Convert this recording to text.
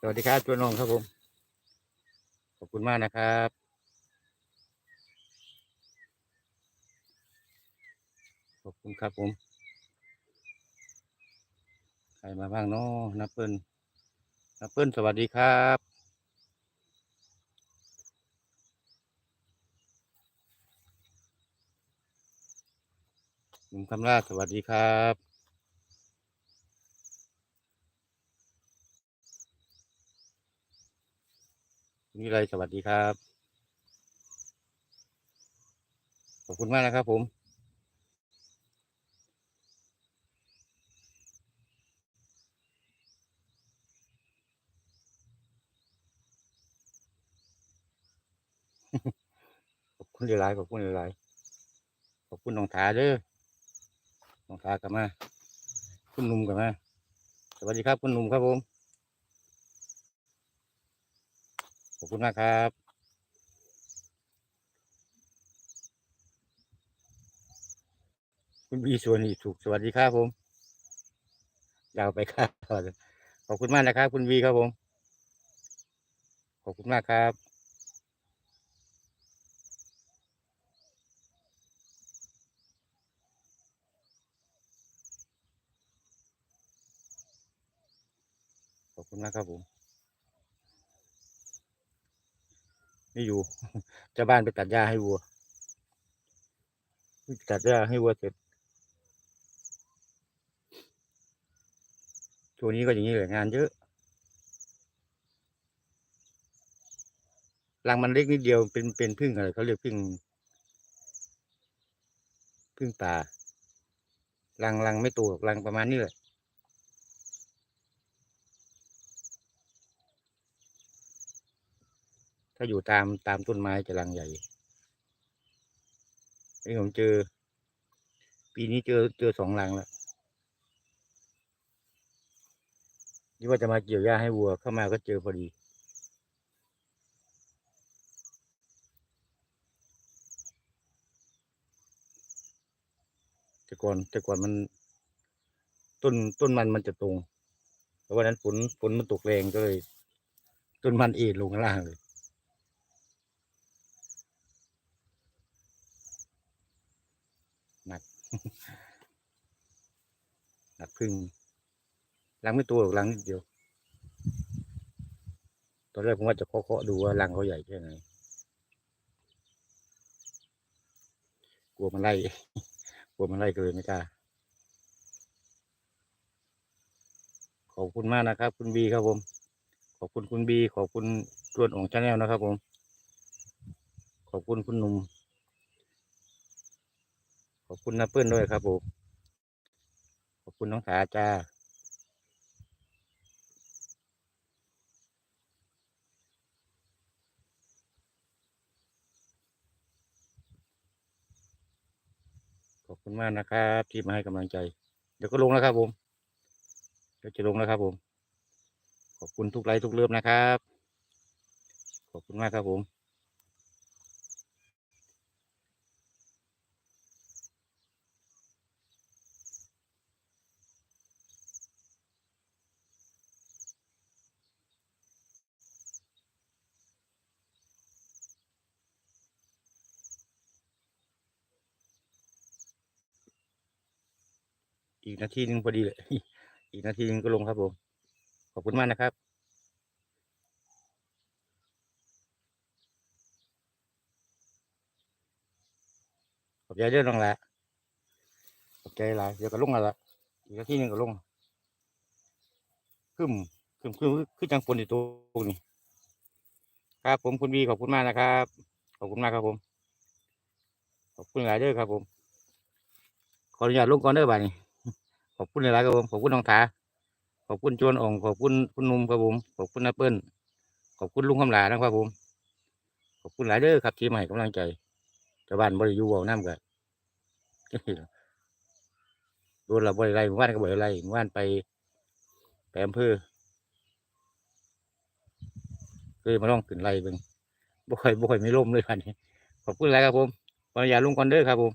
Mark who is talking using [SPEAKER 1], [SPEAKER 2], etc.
[SPEAKER 1] สวัสดีครับตัวนงครับผม ขอบคุณมากนะครับขอบคุณครับผม ใครมาบ้างเนาะนับเปิ้ลนับเปิ้ลสวัสดีครับหนุ่มคำลาสวัสดีครับ นี่ไรสวัสดีครับ ขอบคุณมากนะครับผมขอบคุณหลายๆขอบคุณหลายๆขอบคุณน้องถาเด้อน้องถากลับมา คุณหนุ่มกลับมา สวัสดีครับคุณหนุ่มครับผม ขอบคุณมากครับคุณบีส่วนอีถูกสวัสดีครับผมยาวไปครับ ขอบคุณมากนะครับ คุณวีครับผม ขอบคุณมากครับ ขอบคุณมากครับผม ไม่อยู่จ้าบ้านไปตัดหญ้าให้วัวตัดหญ้าให้วัวเสร็จช่วนี้ก็อย่างนี้เลยงานเยอะรังมันเล็กนิดเดียวเป็นเป็นพึ่งอะไรเขาเรียกพึ่งพึ่งป่ารังรังไม่โตหรอกรังประมาณนี้แหละ ถ้าอยู่ตามตามต้นไม้จะรังใหญ่นี่ผมเจอ ปีนี้เจอเจอสองรังแล้วนี่ว่าจะมาเกี่ยวหญ้าให้วัวเข้ามาก็เจอพอดี แต่ก่อนแต่ก่อนมัน ต้นต้นมันมันจะตรงแต่วันนั้นฝนฝนมันตกแรงก็เลย ต้นมันเอ็นลงข้างล่างเลย หนักพึ่งรังไม่ตัวหรอกรังนิดเดียว ตอนแรกผมว่าจะเคาะๆดูว่ารังเขาใหญ่แค่ไหนกลัวมันไล่กลัวมันไล่ก็เลยไม่กล้าขอบคุณมากนะครับ คุณบีครับผม ขอบคุณคุณบี ขอบคุณตวนองชาแนลนะครับผม ขอบคุณคุณหนุ่ม ขอบคุณน้าเปิ้ลด้วยครับผมขอบคุณน้องขาจ้าขอบคุณมากนะครับที่มาให้กำลังใจ เดี๋ยวก็ลงแล้วครับผมเดี๋ยวจะลงแล้วครับผม ขอบคุณทุกไลค์ทุกเลิฟนะครับ ขอบคุณมากครับผม อีกนาทีหนึ่งพอดีเลย อีกนาทีหนึงก็ลงครับผม ขอบคุณมากนะครับขอบใจเด้อน้องละขอบใจหลายเดี๋ยวก็ลงแล้วละอีกนาทีหนึงก็ลงขึ้นขึ้นขึ้นขึ้นจังฝนอยู่ตรงนี้ครับผมคุณวีขอบคุณมากนะครับ ขอบคุณมากครับผมขอบคุณหลายเด้อครับผมขออนุญาตลงก่อนเด้อบ่านี้ อบคุณหลายๆครับผมขอบคุณน้องถาขอบคุณจวนองขอบคุณคุณนุ่มครับผมขอบคุณนาเปิ้ลขอบคุณลุงคำลานะครับผมขอบคุณหลายเด้อครับที่มาให้กำลังใจชาวบ้านบริยูเวาน้ำกันโดนเราบริไรหมู่านก็บริไรหมู่านไปไปอำเภอเคยมาลองขึ้นไรเบิ่งบ่ค่อยบ่ค่อยไม่ล่มเลยพันนี้ขอบคุณหลายครับผมขออนุญาลุงก่อนเด้อครับผม